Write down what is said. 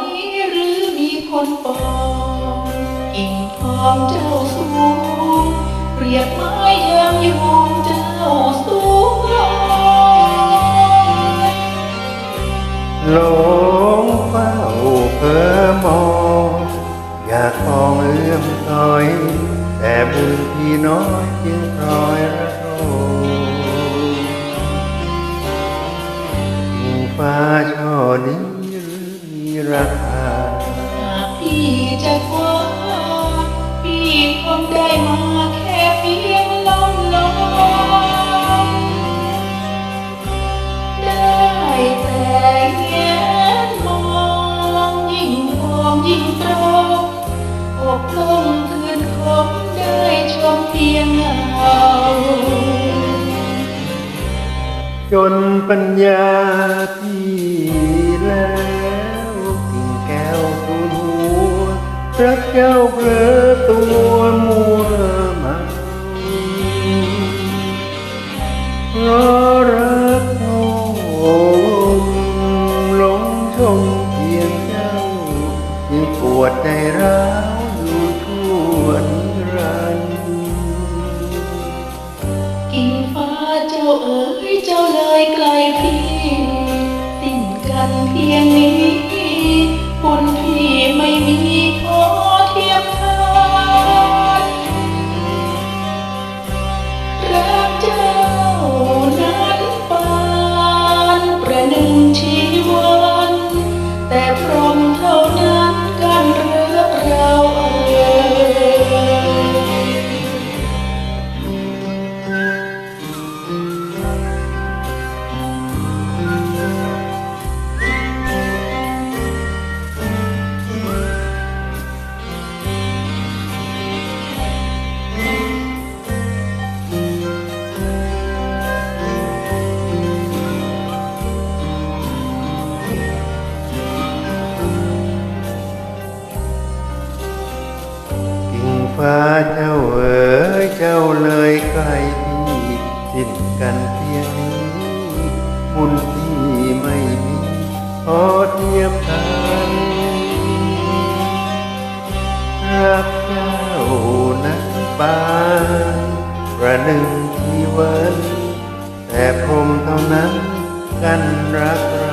นี้หรือมีคนปองกิ่งทองเจ้าสูงเปรียบไม้ยามยุงเจ้าสูงลอยหลงเฝ้าเพ้อมองอยากมองเอื้อมถอย แต่บุญพี่น้อยจึงพลอยระโทฟ้าช งนมองยิ่งมองยิ่งตรองอกลงคืนคมได้ชมเพียงเงาจนปัญญาพี่ รักเจ้าเพลอตัวมัวเมาเพราะรักโน้มหลงชมเพียงเจ้ายิ่งปวดใจร้าวอยู่ทั่วนิรันดร์กิ่งฟ้าเจ้าเอ๋ยเจ้าเลยไกล เจ้าเอ๋ยเจ้าเลยใกล้พี่สิ้นกันเพียงนี้บุญที่ไม่มีพอเทียบกันรักเจ้านั้นปานประหนึ่งชีวัน แต่พรมเท่านั้นกันรัก